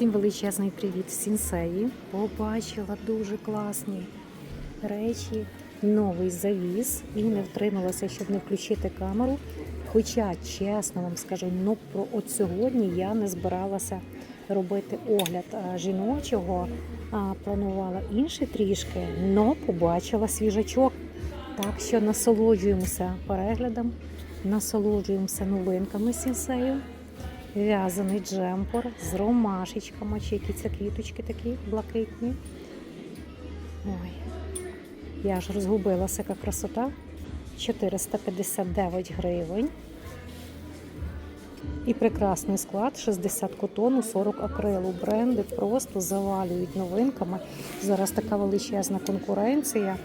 Всім величезний привіт Сінсеї. Побачила дуже класні речі, новий завіс і не втрималася, щоб не включити камеру. Хоча, чесно вам скажу, ну про от сьогодні я не збиралася робити огляд жіночого, а планувала інше трішки, але побачила свіжачок. Так що насолоджуємося переглядом, насолоджуємося новинками сінсею. В'язаний джемпер з ромашечками, чи які це квіточки такі блакитні. Ой, я ж розгубилася, яка красота. 459 гривень. І прекрасний склад 60 котону, 40 акрилу. Бренди просто завалюють новинками. Зараз така величезна конкуренція.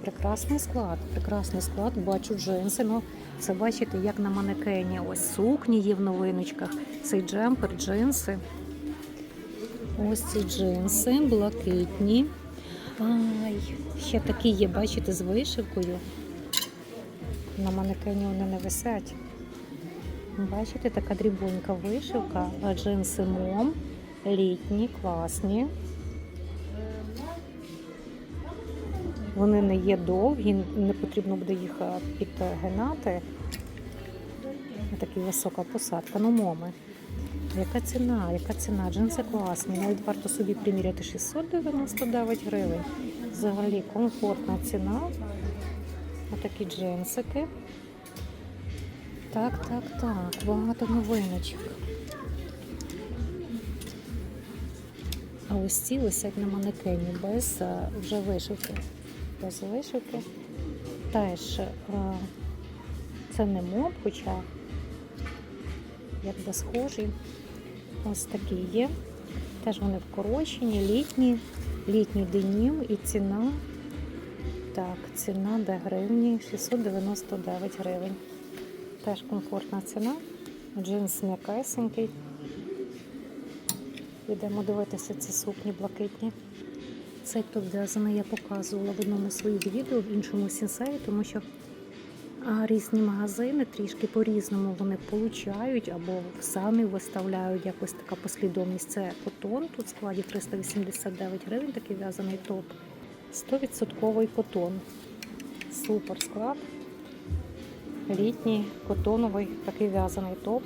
Прекрасний склад, прекрасний склад, бачу джинси. Ну, це бачите, як на манекені. Ось сукні є в новиночках. Цей джемпер, джинси. Ось ці джинси, блакитні. Ай, ще такі є, бачите, з вишивкою. На манекені вони не висять. Бачите, така дрібонька вишивка, джинси мом, літні, класні. Вони не є довгі, не потрібно буде їх е, підгинати. Така висока посадка. Ну, моми. Яка ціна? Яка ціна? Джинси класні. Навіть варто собі приміряти 699 гривень. Взагалі комфортна ціна. Отакі джинсики. Так, так, так. Багато новиночок. А ось ці висять на манекені без е, вже вишивки без вишивки. Теж е, це не моб, хоча якби схожі. Ось такі є. Теж вони вкорочені, літні, літній денім і ціна. Так, ціна де гривні 699 гривень. Теж комфортна ціна. Джинс м'якесенький. Йдемо дивитися ці сукні блакитні. Цей топ в'язаний я показувала в одному з своїх відео, в іншому сінсеї, тому що різні магазини трішки по-різному вони получають або самі виставляють якось така послідовність. Це котон, тут в складі 389 гривень, такий в'язаний топ. 100% котон. Супер склад. Літній котоновий такий в'язаний топ.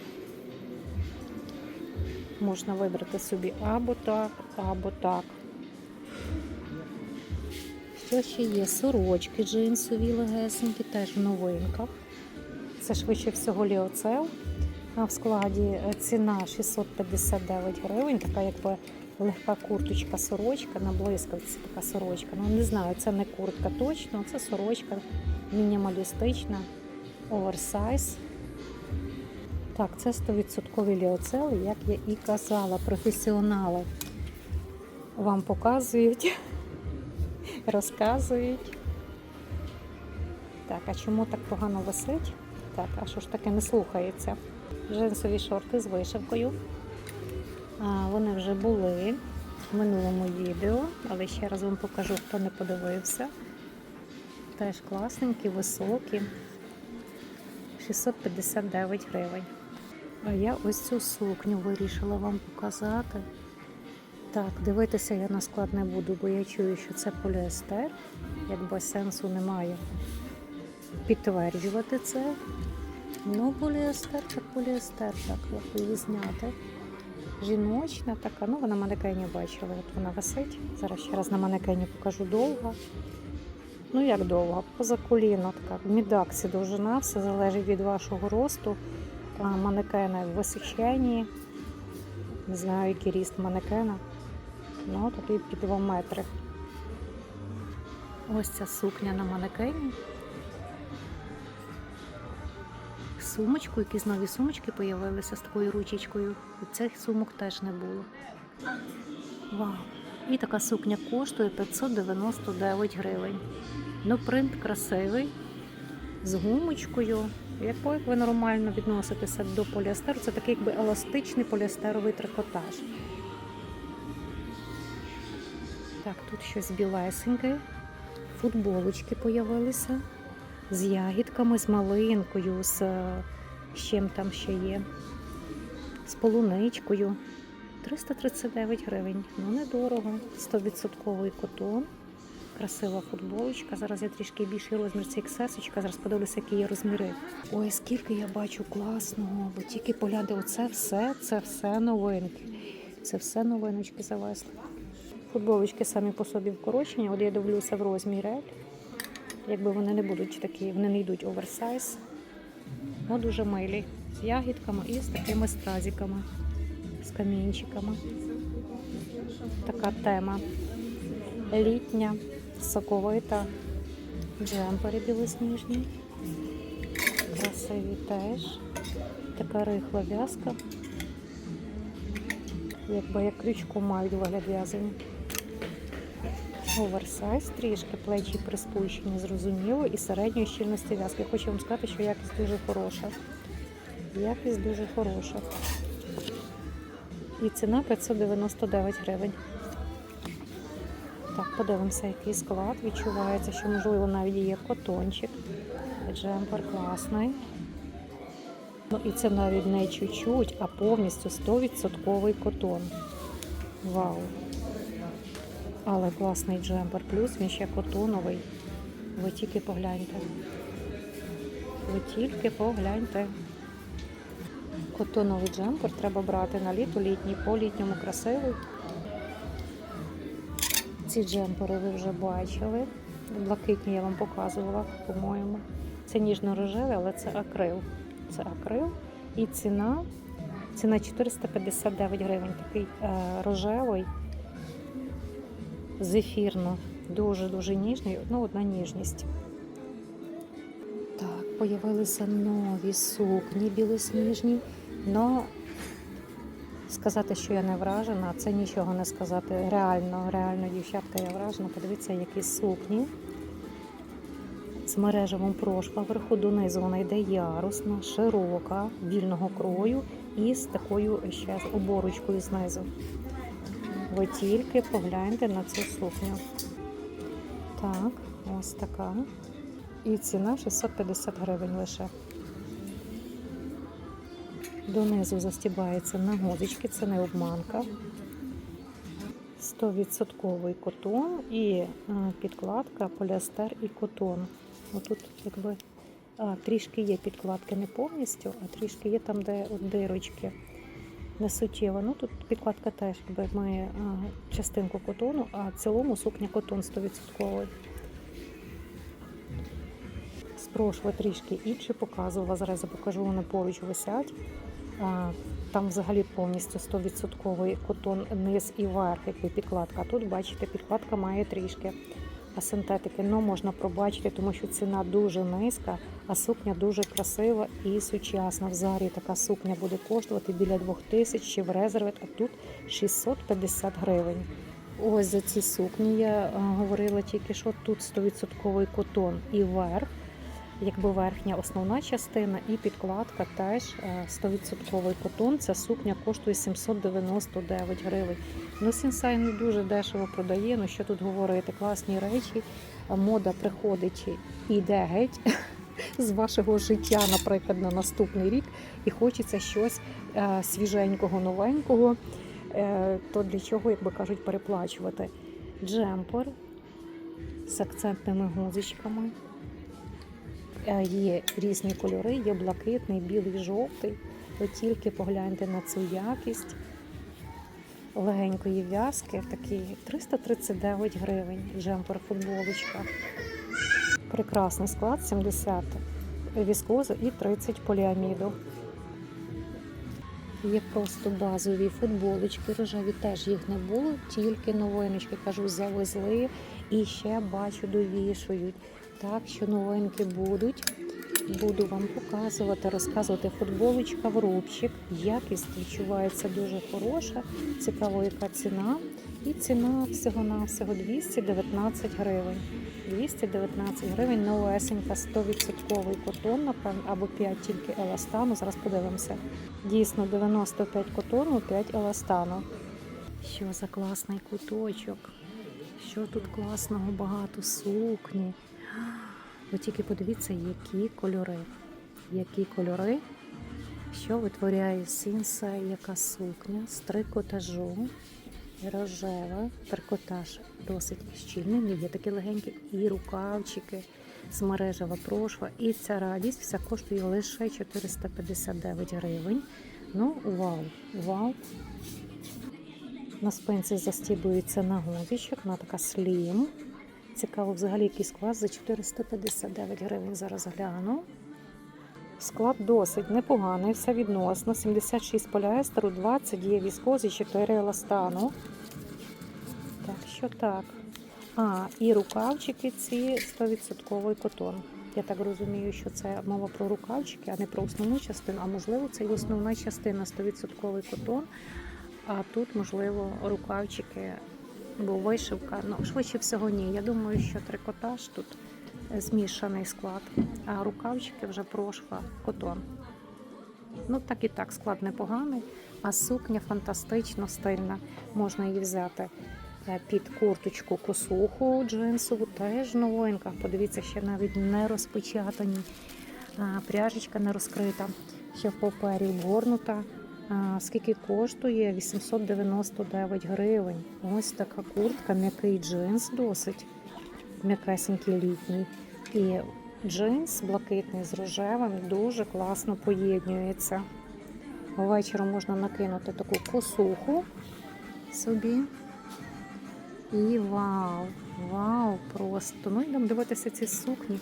Можна вибрати собі або так, або так. Що ще є? Сорочки джинсові легесенькі, теж в новинках. Це швидше всього ліоцел. В складі ціна 659 гривень, така якби легка курточка, сорочка, на блискавці така сорочка. Ну не знаю, це не куртка точно, це сорочка мінімалістична, оверсайз. Так, це 100% ліоцел, як я і казала, професіонали вам показують розказують. Так, а чому так погано висить? Так, а що ж таке не слухається? Джинсові шорти з вишивкою. А, Вони вже були в минулому відео, але ще раз вам покажу, хто не подивився. Теж класненькі, високі. 659 гривень. А я ось цю сукню вирішила вам показати. Так, дивитися я на склад не буду, бо я чую, що це поліестер, якби сенсу немає підтверджувати це. Ну, поліестер, так поліестер, так, як її зняти. Жіночна така, ну вона манекені бачила, от вона висить. Зараз ще раз на манекені покажу довго. Ну як довго? Поза коліно така. В мідаксі довжина, все залежить від вашого росту. Манекени в височенні. Не знаю, який ріст манекена. Ну, такий під 2 метри. Ось ця сукня на манекені. Сумочку, якісь нові сумочки з'явилися з такою ручечкою. І цих сумок теж не було. Вау! І така сукня коштує 599 гривень. Ну, принт красивий, з гумочкою. Якщо ви нормально відноситеся до поліестеру, це такий якби еластичний поліестеровий трикотаж. Так, тут щось білесеньке. Футболочки появилися з ягідками, з малинкою, з, з чим там ще є, з полуничкою. 339 гривень. Ну недорого. 100% котон. Красива футболочка. Зараз я трішки більший розмір це XS. Зараз подивлюся, які є розміри. Ой, скільки я бачу класного, бо тільки погляньте, оце все, це все новинки. Це все новиночки завезли. Футболочки самі по собі вкорочені. От я дивлюся в розмірі L. Якби вони не будуть такі, вони не йдуть оверсайз. Ну, дуже милі. З ягідками і з такими стразиками, з камінчиками. Така тема. Літня, соковита, джемпери білосніжні. Красиві теж. Така рихла в'язка. Якби як крючком мають вигляд в'язані. Оверсайз трішки, плечі приспущені, зрозуміло, і середньої щільності в'язки. Хочу вам сказати, що якість дуже хороша. Якість дуже хороша. І ціна 599 гривень. Так, подивимося, який склад. Відчувається, що можливо навіть є котончик. Джемпер класний. Ну і це навіть не чуть-чуть, а повністю 100% котон. Вау! Але класний джемпер. Плюс він ще котоновий. Ви тільки погляньте. Ви тільки погляньте. Котоновий джемпер треба брати на літо, літній, по літньому красивий. Ці джемпери ви вже бачили. Блакитні я вам показувала, по-моєму. Це ніжно-рожевий, але це акрил. Це акрил. І ціна, ціна 459 гривень. Такий е, рожевий, зефірно. Дуже-дуже ніжний. Ну, одна ніжність. Так, появилися нові сукні білосніжні. Но сказати, що я не вражена, це нічого не сказати. Реально, реально, дівчатка, я вражена. Подивіться, які сукні. З мережевим прошва вверху донизу вона йде ярусна, широка, вільного крою і з такою ще оборочкою знизу. Ви тільки погляньте на цю сукню. Так, ось така. І ціна 650 гривень лише. Донизу застібається на гудочки, це не обманка. 100% котон і е, підкладка поліестер і котон. Отут якби а, трішки є підкладки не повністю, а трішки є там, де от дирочки. Не суттєво. Ну тут підкладка теж, якби має а, частинку котону, а в цілому сукня котон 100%. З прошви трішки інші показувала. Зараз я покажу, вони поруч висять. А, Там взагалі повністю 100% котон низ і верх, якби підкладка. Тут, бачите, підкладка має трішки синтетики. Ну, можна пробачити, тому що ціна дуже низька, а сукня дуже красива і сучасна. В зарі така сукня буде коштувати біля 2000 чи в резерві, а тут 650 гривень. Ось за ці сукні я говорила тільки, що тут 100% котон і верх якби верхня основна частина і підкладка теж е, 100% котон. Ця сукня коштує 799 гривень. Ну, Сінсай не дуже дешево продає. Ну що тут говорити? Класні речі. Мода приходить і йде геть. З вашого життя, наприклад, на наступний рік, і хочеться щось е, свіженького, новенького, е, то для чого, як би кажуть, переплачувати. Джемпер з акцентними гузичками. Є різні кольори, є блакитний, білий, жовтий. Ви тільки погляньте на цю якість легенької в'язки, такі 339 гривень. Джемпер футболочка. Прекрасний склад, 70 віскозу і 30 поліаміду. Є просто базові футболочки, рожеві теж їх не було, тільки новиночки, кажу, завезли і ще бачу, довішують. Так що новинки будуть. Буду вам показувати, розказувати футболочка в рубчик. Якість відчувається дуже хороша. Цікаво, яка ціна. І ціна всього-навсього 219 гривень. 219 гривень, новесенька, 100% котон, напевно, або 5 тільки еластану. Зараз подивимося. Дійсно, 95 котону, 5 еластану. Що за класний куточок? Що тут класного багато сукні. Ви тільки подивіться, які кольори. Які кольори. Що витворяє сінса, яка сукня з трикотажу, рожева, трикотаж досить щільний, є такі легенькі, і рукавчики, смережева прошва. І ця радість вся коштує лише 459 гривень. Ну, вау, вау. На спинці застібується на гузичок, вона така слім. Цікаво, взагалі який склад за 459 гривень. Зараз гляну. Склад досить непоганий, все відносно. 76 поліестеру, 20 є віскози, 4 еластану. Так, що так. А, і рукавчики ці 100% котон. Я так розумію, що це мова про рукавчики, а не про основну частину. А можливо, це і основна частина 100% котон. А тут, можливо, рукавчики, бо вишивка. Ну, швидше всього, ні. Я думаю, що трикотаж тут змішаний склад, а рукавчики вже прошва, котон. Ну, так і так, склад непоганий, а сукня фантастично стильна. Можна її взяти е, під курточку косуху джинсову, теж новинка. Подивіться, ще навіть не розпечатані. Пряжечка не розкрита, ще в папері обгорнута. Скільки коштує? 899 гривень. Ось така куртка, м'який джинс досить м'якесенький літній. І джинс блакитний з рожевим дуже класно поєднюється. Ввечері можна накинути таку косуху собі. І вау! Вау! Просто! Ну йдемо дивитися ці сукні,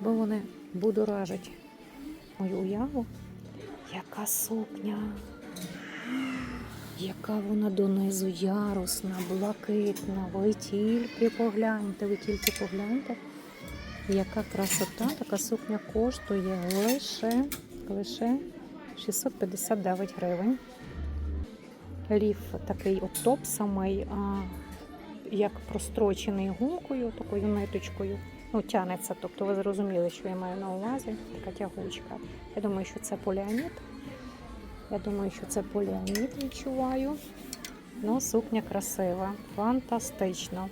бо вони будоражать мою уяву. Яка сукня! Яка вона донизу ярусна, блакитна. Ви тільки погляньте, ви тільки погляньте. Яка красота, така сукня коштує лише, лише 659 гривень. Ліф такий от топ самий, а, як прострочений гумкою, такою ниточкою. Ну, тянеться, тобто ви зрозуміли, що я маю на увазі. Така тягучка. Я думаю, що це поліамід. Я думаю, що це поліамід відчуваю. Ну, сукня красива, фантастично.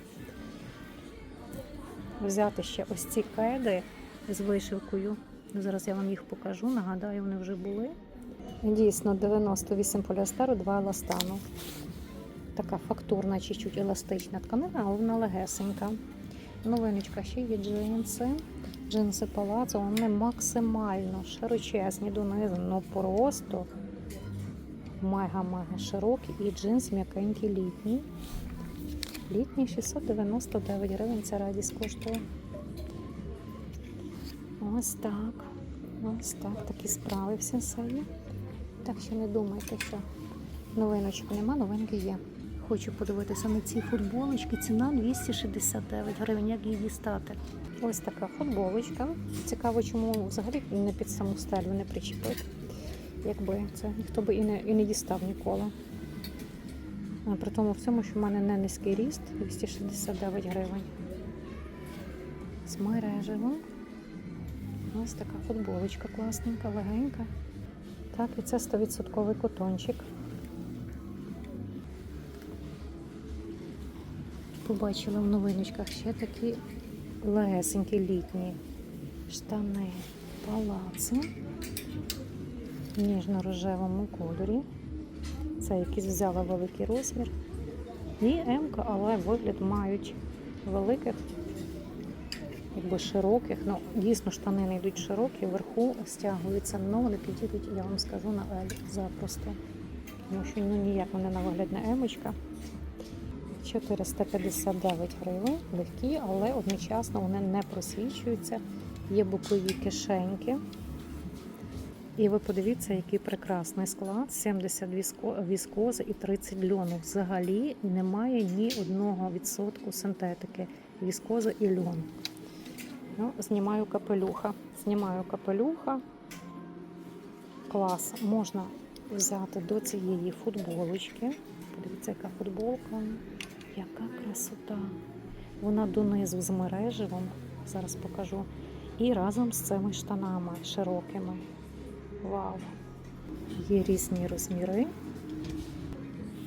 Взяти ще ось ці кеди з вишивкою. Зараз я вам їх покажу. Нагадаю, вони вже були. Дійсно, 98 поліастеру, 2 еластану. Така фактурна, чуть-чуть еластична тканина, але вона легесенька. Новиночка ще є джинси. Джинси палацо, вони максимально широчезні донизу, ну просто мега-мега широкий і джинс м'якенький літній. Літній 699 гривень ця радість коштує. Ось так. Ось так. Такі справи всі селі. Так що не думайте, що новиночок нема, новинки є. Хочу подивитися на ці футболочки. Ціна 269 гривень. Як її дістати? Ось така футболочка. Цікаво, чому взагалі не під саму стелю не причепити. Якби це ніхто би і не, і не дістав ніколи. При тому всьому, що в мене не низький ріст, 269 гривень. З. Ось така футболочка класненька, легенька. Так, і це 100% котончик. Побачила в новиночках ще такі легесенькі літні штани палаци ніжно-рожевому кольорі. Це якийсь взяла великий розмір. І М, але вигляд мають великих, якби широких. Ну, дійсно, штани не йдуть широкі, вверху стягуються, але вони підійдуть, я вам скажу, на L запросто. Тому що ну, ніяк вони на вигляд не емочка. 459 гривень, легкі, але одночасно вони не просвічуються. Є бокові кишеньки. І ви подивіться, який прекрасний склад: 70 віско- віскози і 30 льону. Взагалі немає ні одного відсотку синтетики, віскози і льон. Ну, знімаю капелюха. Знімаю капелюха. Клас. Можна взяти до цієї футболочки. Подивіться, яка футболка. Яка красота. Вона донизу з мереживом. Зараз покажу. І разом з цими штанами широкими. Вау! Є різні розміри.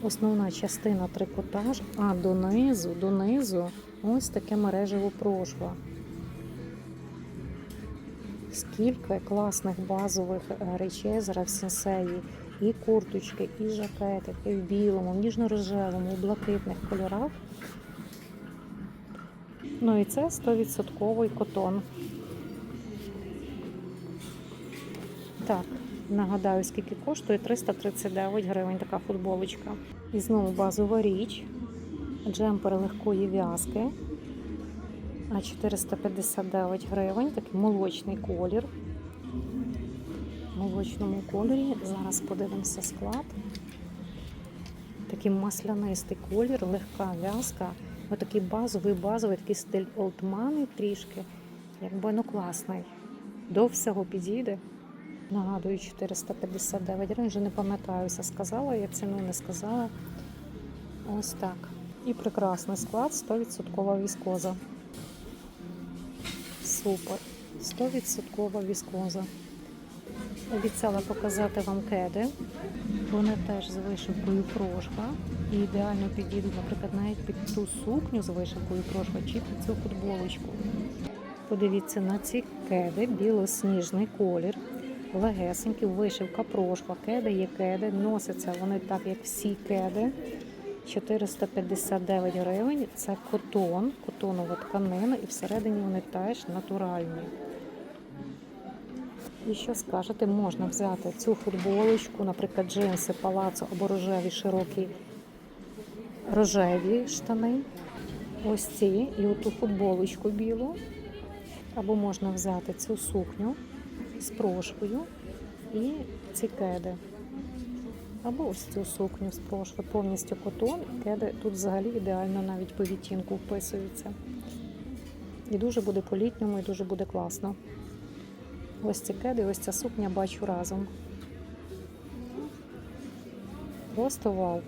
Основна частина трикотаж, а донизу, донизу ось таке мережево прошва. скільки класних базових е, речей зараз в сенсеї. І курточки, і жакетики в білому, в ніжно-рожевому, у блакитних кольорах. Ну і це 100% котон. Так, нагадаю, скільки коштує 339 гривень така футболочка. І знову базова річ. Джемпер легкої в'язки. А 459 гривень, такий молочний колір. В молочному кольорі. Зараз подивимося склад. Такий маслянистий колір, легка в'язка. Отакий базовий, базовий, такий стиль олдмани трішки. Якби ну класний. До всього підійде. Нагадую, 459 гривень, вже не пам'ятаюся, сказала, я ціну не сказала. Ось так. І прекрасний склад, 100% віскоза. Супер. 100% віскоза. Обіцяла показати вам кеди. Вони теж з вишивкою прошка. І ідеально підійдуть, наприклад, навіть під ту сукню з вишивкою прошка чи під цю футболочку. Подивіться на ці кеди, білосніжний колір, легесенький, вишивка прошка. Кеди є кеди, носяться вони так, як всі кеди. 459 гривень. Це котон, котонова тканина, і всередині вони теж натуральні. І що скажете, можна взяти цю футболочку, наприклад, джинси, палацо або рожеві широкі рожеві штани. Ось ці і оту футболочку білу. Або можна взяти цю сукню з прошкою і ці кеди. Або ось цю сукню з прошви, повністю котон. Кеди тут взагалі ідеально навіть по відтінку вписуються. І дуже буде по-літньому, і дуже буде класно. Ось ці кеди, ось ця сукня бачу разом. Просто вау.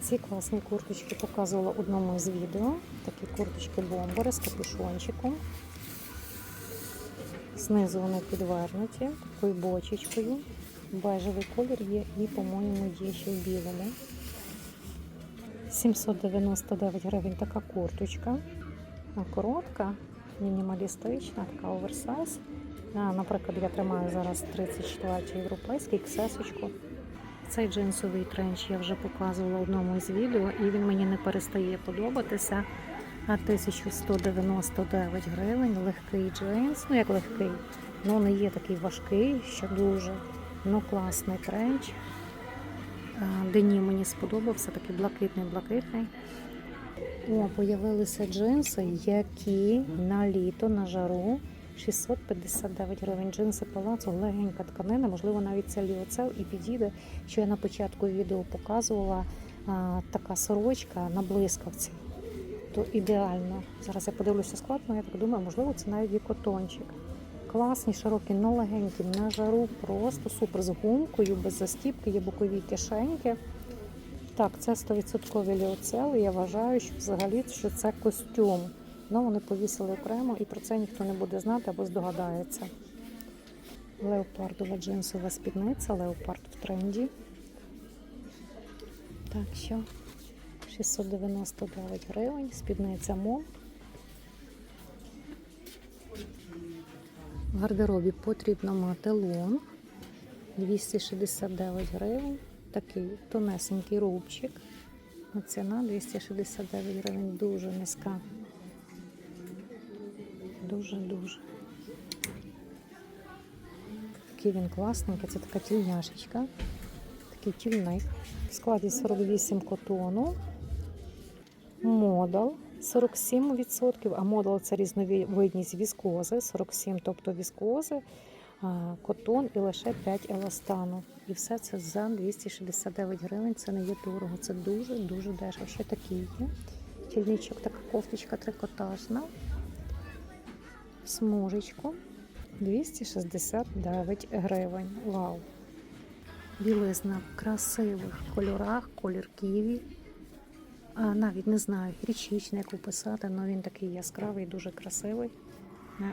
Ці класні курточки показувала одному з відео. Такі курточки бомбери з капюшончиком. Знизу вони підвернуті, такою бочечкою. Бежевий колір є і, по-моєму, є ще в білому. 799 гривень така курточка. Коротка, мінімалістична, така оверсайз. Наприклад, я тримаю зараз 34 європейський ксесочку. Цей джинсовий тренч я вже показувала в одному з відео, і він мені не перестає подобатися. А 1199 гривень, легкий джинс. Ну як легкий, ну не є такий важкий, що дуже. Ну класний тренч. А, Дені мені сподобався, такий блакитний-блакитний. О, появилися джинси, які на літо, на жару 659 гривень. Джинси палацу, легенька тканина, можливо, навіть це ліоцел і підійде, що я на початку відео показувала а, така сорочка на блискавці. То ідеально. Зараз я подивлюся склад, але я так думаю, можливо, це навіть і котончик. Класні, широкі, но легенькі, на жару, просто супер з гумкою, без застіпки, є бокові кишеньки. Так, це 100% ліоцел, і я вважаю, що взагалі що це костюм. Ну, вони повісили окремо і про це ніхто не буде знати або здогадається. Леопардова джинсова спідниця, леопард в тренді. Так що 699 гривень, спідниця МО. В гардеробі потрібно мати лонг 269 гривень. Такий тонесенький рубчик. Ціна 269 гривень, дуже низька. Дуже-дуже. Такий він класненький, це така тільняшечка. Такий тільник. В складі 48 котону. Модал 47%, а модал це різновидність віскози, 47, тобто віскози, котон і лише 5 еластану. І все це за 269 гривень. Це не є дорого, це дуже-дуже дешево. Ще такий є. Тільничок, така кофточка трикотажна. Смужечку 269 гривень. Вау! Білизна в красивих кольорах, колір ківі. Навіть не знаю, річічний, як описати, але він такий яскравий, дуже красивий.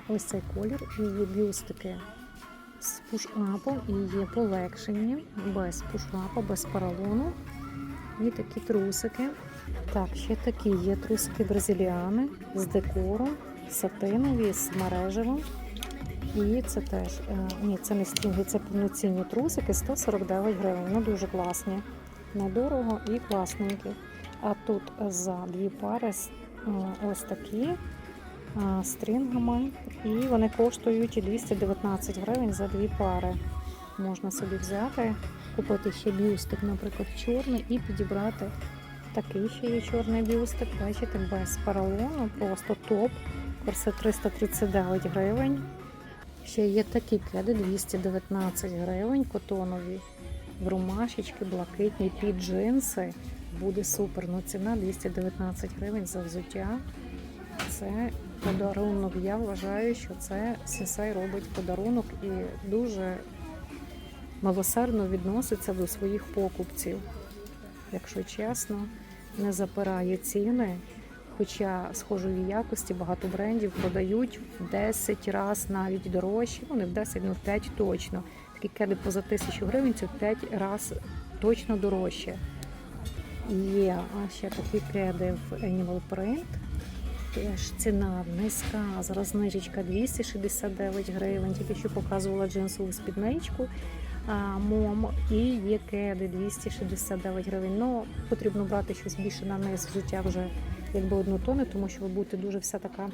Ось цей колір. І бюстики з пуш-апом, і є полегшені, без пуш-апа, без поролону. І такі трусики. Так, ще такі є трусики бразиліани з декором, сатинові, з мережевим. І це теж, е, ні, це не стрінги, це повноцінні трусики 149 гривень. Ну дуже класні. Недорого і класненькі. А тут за дві пари е, ось такі е, стрінгами. І вони коштують 219 гривень за дві пари. Можна собі взяти, купити ще бюстик, наприклад, чорний, і підібрати такий ще є чорний бюстик. Бачите, без поролону, просто топ. Корсет 339 гривень. Ще є такі кеди 219 гривень, котонові, в румашечки, блакитні під джинси. Буде супер. Ну ціна 219 гривень за взуття. Це подарунок. Я вважаю, що це Сісай робить подарунок і дуже милосердно відноситься до своїх покупців. Якщо чесно, не запирає ціни. Хоча схожої якості багато брендів продають в 10 разів навіть дорожче, ну не в 10, ну в 5 точно. Такі кеди поза тисячу гривень це в 5 разів точно дорожче. Є ще такі кеди в Animal Print. Теж ціна низька, зараз знижечка 269 гривень. Тільки що показувала джинсову спідничку мом і є кеди 269 гривень. Ну потрібно брати щось більше на низ взуття вже якби однотонне, тому що ви будете дуже вся така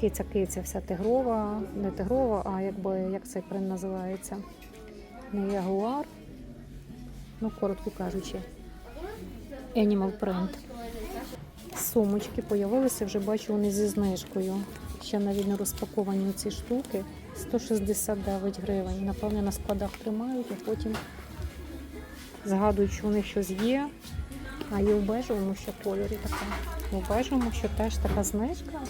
киця-киця, вся тигрова, не тигрова, а якби як цей принт називається. Не ягуар. Ну, коротко кажучи. Animal Print. Сумочки появилися, вже бачу вони зі знижкою. Ще навіть не розпаковані ці штуки. 169 гривень. Напевне, на складах тримають, а потім згадують, що у них щось є. А є в бежевому ще кольорі така. У бежевому ще теж така знижка.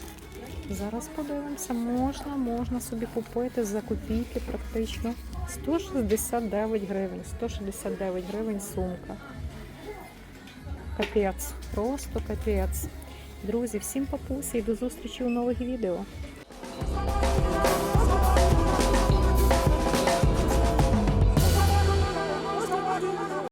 Зараз подивимося, можна, можна собі купити за копійки практично. 169 гривень. 169 гривень сумка. Капець, просто капець. Друзі, всім папусі і до зустрічі у нових відео.